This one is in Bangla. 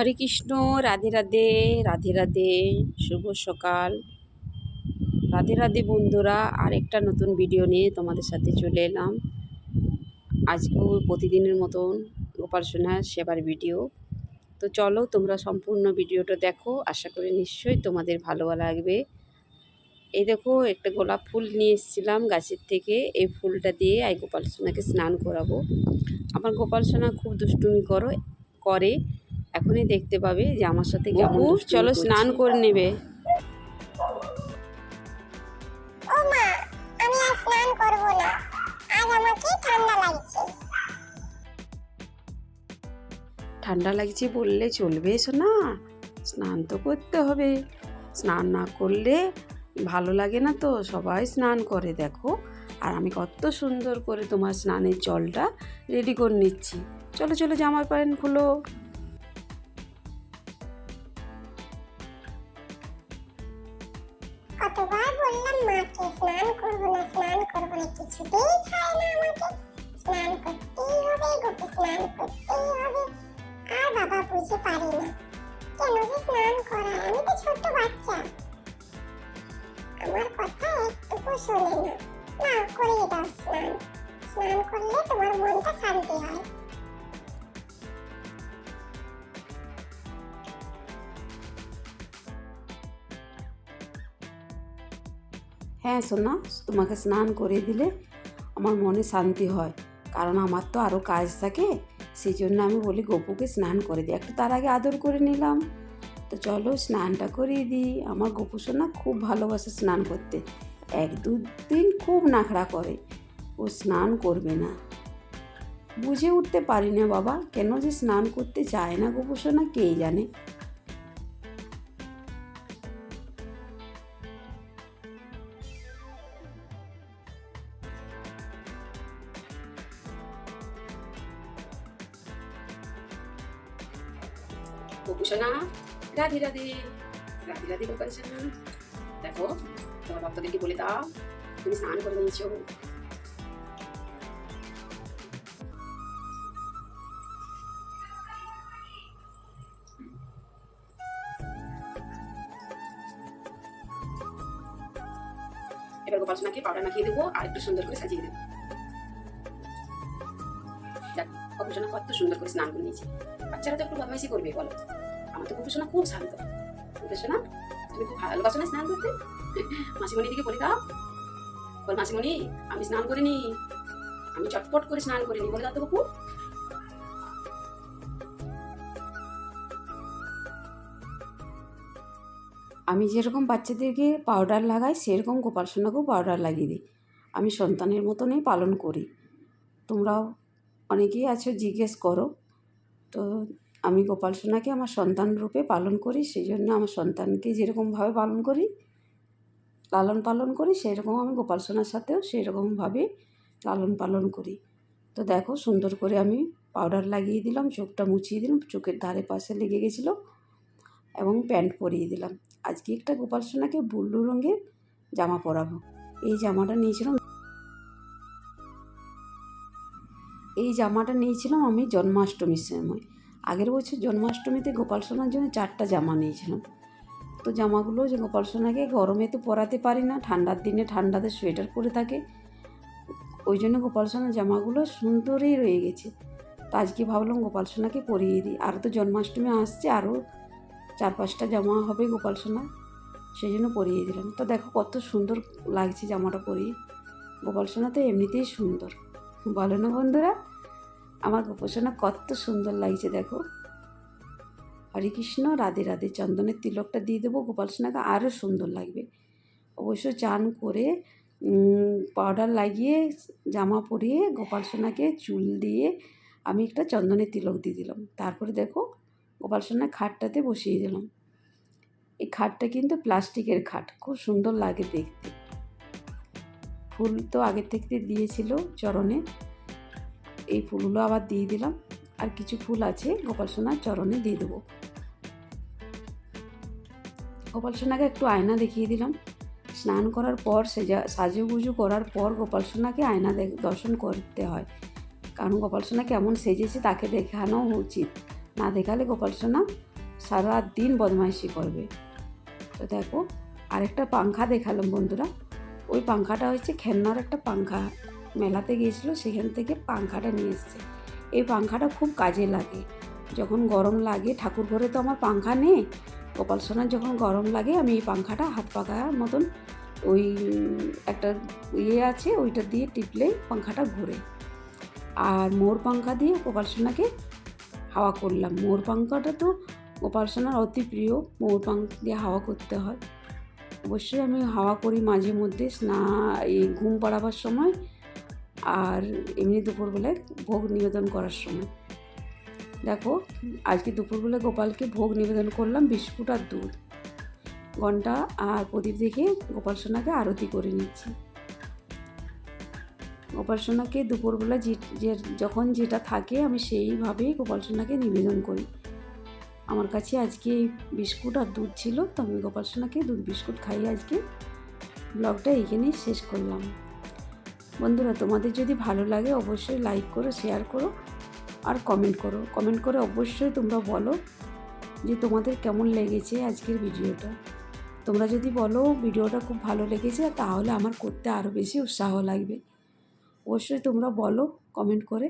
হরে কৃষ্ণ, রাধে রাধে রাধে রাধে, শুভ সকাল। রাধে রাধে বন্ধুরা, আরেকটা নতুন ভিডিও নিয়ে তোমাদের সাথে চলে এলাম। আজকেও প্রতিদিনের মতন গোপাল সোনার সেবার ভিডিও তো চলো তোমরা সম্পূর্ণ ভিডিওটা দেখো, আশা করি নিশ্চয়ই তোমাদের ভালো লাগবে। এই দেখো, একটা গোলাপ ফুল নিয়ে এসেছিলাম গাছের থেকে, এই ফুলটা দিয়ে আই গোপাল সোনাকে স্নান করাবো। আমার গোপাল সোনা খুব দুষ্টুমি করো, করে। এখনই দেখতে পাবে যে আমার সাথে কেমন চলো স্নান করে নেবে। ও মা আমি আর স্নান করব না। আজ আমাকে ঠান্ডা লাগছে। বললে চলবে না স্নান তো করতে হবে। স্নান না করলে ভালো লাগে না তো সবাই স্নান করে দেখো। আর আমি কত সুন্দর করে তোমার স্নানের জলটা রেডি করে নিচ্ছি। চলো চলো জামার প্যান্ট খুলো। কতবার বললাম, মাকে স্নান করব না, স্নান করব না, কিছুতেই ছাড়ে না আমাকে। স্নান করতেই হবে, গোপে স্নান করতেই হবে। আর বাবা বুঝে পারে না কেন যে স্নান করায়? আমি তো হ্যাঁ সোনা, তোমাকে স্নান করে দিলে আমার মনে শান্তি হয়। কারণ আমার তো আরও কাজ থাকে সেই জন্য আমি বলি গপুকে স্নান করে দিই। একটু তার আগে আদর করে নিলাম। তো চলো স্নানটা করিয়ে দিই। আমার গপু সোনা খুব ভালোবাসে স্নান করতে। এক, দু দিন খুব নাখড়া করে। ও স্নান করবে না। বুঝে উঠতে পারি না বাবা, কেন যে স্নান করতে চায় না গপু সোনা কেই জানে? গোপুসোনা রাধে রাধে। রাধে রাধে গোপালসোনা দেখো, তোমার ভক্তদেরকে বলে দাও, তুমি স্নান করে নিয়েছো। এবার গোপাল পাউডার মাখিয়ে দেবো, আর একটু সুন্দর করে সাজিয়ে দেবো। দেখ গোপাল সোনা কত সুন্দর করে স্নান করে নিয়েছে। বাচ্চারা তো একটু বদমাইশি করবে, বলো। আমার তো খুব শান্ত। সোনা তুমি খুব ভালোবাসো না স্নান করতে। মাসিমণি দিকে বলে দাও। বল, মাসিমণি, আমি স্নান করিনি আমি চটপট করে স্নান করিনি বলে দাও তো বাপু। আমি যেরকম বাচ্চাদেরকে পাউডার লাগাই, সেরকম গোপাল সোনাকেও পাউডার লাগিয়ে দিই। আমি সন্তানের মতনই পালন করি। তোমরাও অনেকেই আছো, জিজ্ঞেস করো। তো আমি গোপাল সোনাকে আমার সন্তান রূপে পালন করি, সেই জন্য আমার সন্তানকে যেরকমভাবে পালন করি, লালন পালন করি, সেরকম আমি গোপাল সোনার সাথেও সেরকমভাবে লালন পালন করি। তো দেখো সুন্দর করে আমি পাউডার লাগিয়ে দিলাম, চোখটা মুছিয়ে দিলাম, চোখের ধারে পাশে লেগে গেছিল এবং প্যান্ট পরিয়ে দিলাম। আজকে একটা গোপাল সোনাকে ব্লু রঙের জামা পরাবো। এই জামাটা নিয়েছিলাম এই জামাটা নিয়েছিলাম আমি জন্মাষ্টমীর সময়। আগের বছর জন্মাষ্টমীতে গোপাল সোনার জন্য চারটা জামা নিয়েছিলাম। তো জামাগুলো যে গোপাল সোনাকে গরমে তো পরাতে পারি না, ঠান্ডার দিনে ঠান্ডাতে সোয়েটার পরে থাকে। ওই জন্য গোপাল সোনার জামাগুলো সুন্দরই রয়ে গেছে। তো আজকে ভাবলাম গোপাল সোনাকে পরিয়ে দিই। আরও তো জন্মাষ্টমী আসছে, আরও চার পাঁচটা জামা হবে গোপাল সোনা সেই জন্য পরিয়ে দিলাম। তো দেখো কত সুন্দর লাগছে জামাটা পরিয়ে। গোপাল সোনা তো এমনিতেই সুন্দর। বলো না বন্ধুরা আমার গোপাল সোনা কত সুন্দর লাগছে, দেখো। হরে কৃষ্ণ রাধে রাধে, চন্দনের তিলকটা দিয়ে দেবো, গোপাল সোনাকে আরও সুন্দর লাগবে। অবশ্য চান করে পাউডার লাগিয়ে, জামা পরিয়ে, গোপাল সোনাকে চুল দিয়ে আমি একটা চন্দনের তিলক দিয়ে দিলাম। তারপরে দেখো, গোপাল সোনার খাটটাতে বসিয়ে দিলাম। এই খাটটা কিন্তু প্লাস্টিকের খাট, খুব সুন্দর লাগে দেখতে। ফুল তো আগের থেকে দিয়েছিল চরণে। এই ফুলগুলো আবার দিয়ে দিলাম। আর কিছু ফুল আছে, গোপাল সোনার চরণে দিয়ে দেবো। গোপাল সোনাকে একটু আয়না দেখিয়ে দিলাম। স্নান করার পর, সেজা, সাজুগুজু করার পর গোপাল সোনাকে আয়না দেখ দর্শন করতে হয়। কারণ গোপাল সোনা কেমন সেজেছে তাকে দেখানো উচিত। না দেখালে গোপাল সোনা সারা দিন বদমাইশি করবে। তো দেখো, আরেকটা পাংখা দেখালাম বন্ধুরা। ওই পাংখাটা হচ্ছে খেলনার একটা পাংখা। মেলাতে গিয়েছিল, সেখান থেকে পাংখাটা নিয়ে এসছে। এই পাংখাটা খুব কাজে লাগে। যখন গরম লাগে, ঠাকুর ঘরে তো আমার পাংখা নেই। গোপাল সোনার যখন গরম লাগে, আমি এই পাংখাটা হাত পাখার মতন ওই একটা ইয়ে আছে, ওইটা দিয়ে টিপলেই পাংখাটা ঘুরে। আর মোর পাংখা দিয়ে গোপাল সোনাকে হাওয়া করলাম। মোর পাংখাটা তো গোপাল সোনার অতি প্রিয়, মোর পাংখ দিয়ে হাওয়া করতে হয়। অবশ্যই আমি হাওয়া করি মাঝে মধ্যে, স্না, এই ঘুম পাড়াবার সময়। আর এমনি দুপুরবেলায় ভোগ নিবেদন করার সময়। দেখো, আজকে দুপুরবেলা গোপালকে ভোগ নিবেদন করলাম বিস্কুট আর দুধ। ঘণ্টা আর প্রদীপ দেখে গোপাল সোনাকে আরতি করে নিচ্ছি। গোপাল সোনাকে দুপুরবেলা যে যখন যেটা থাকে আমি সেইভাবেই গোপাল সোনাকে নিবেদন করি। আমার কাছে আজকে বিস্কুট আর দুধ ছিল, তো আমি গোপাল সোনাকে দুধ বিস্কুট খাইয়ে আজকে ব্লগটা এইখানেই শেষ করলাম। বন্ধুরা, তোমাদের যদি ভালো লাগে অবশ্যই লাইক করো শেয়ার করো আর কমেন্ট করো। কমেন্ট করে অবশ্যই তোমরা বলো যে তোমাদের কেমন লেগেছে আজকের ভিডিওটা। তোমরা যদি বলো ভিডিওটা খুব ভালো লেগেছে, তাহলে আমার করতে আরও বেশি উৎসাহ লাগবে। অবশ্যই তোমরা বলো কমেন্ট করে